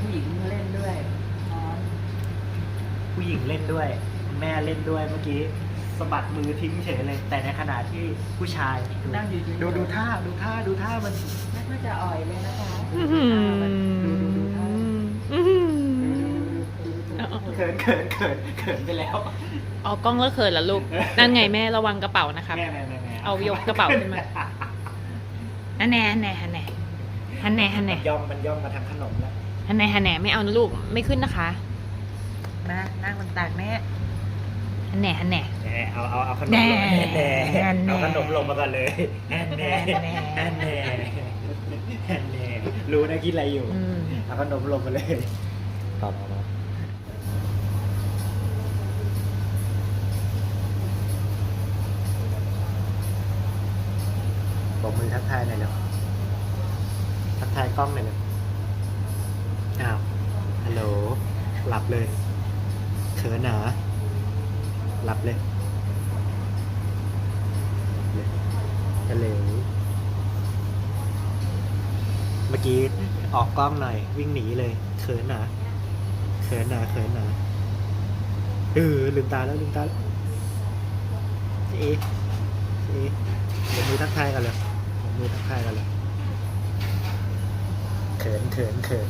ผู้หญิงเล่นด้วยอ๋อผู้หญิงเล่นด้วย แม่เล่นด้วยเมื่อกี้สะบัดมือทิ้งเฉยเลย แต่ในขณะที่ผู้ชายนั่งอยู่ดูดูท่าดูท่าดูท่ามันไม่ค่อยจะอ่อยเลยนะคะอื้อหือดูดูดูท่าอื้อหือเขินเขินเขินเขินไปแล้วเอากล้องแล้วเขินเหรอลูก นั่นไงแม่ระวังกระเป๋านะครับแม่แม่แม่แม่เอายกกระเป๋าขึ้นมาฮันแน่ฮันแน่ฮันแน่ฮันแน่ฮันแน่ย่อมมันย่อมมาทางขนมแล้ว ฮันแน่ฮันแน่ไม่เอานะลูกไม่ขึ้นนะคะมานั่งบนตักแม่ฮันแน่ฮันแน่แน่เอาเอาเอาขนมแน่ลงแน่แน่เอาขนมลงมาก่อนเลยแน่แน่แน่แน่แน่แน่แน่รู้นะคิดอะไรอยู่ อืมเอาขนมลงมาเลยต่อมาบอกมือทักทายหน่อยเร็วทักทายกล้องหน่อยเร็ว อ้าว ฮัลโหล หลับเลย เขินหนาหลับเลยเลยฮัลโหลเมื่อกี้ออกกล้องหน่อย วิ่งหนีเลย เขินหนาเขินหนาเขินหนาเออลืมตาแล้วลืมตาแล้วเจ๊เจ๊เดี๋ยวมือทักทายกันเลยมือทักทายกันเลยเขินเขินเขิน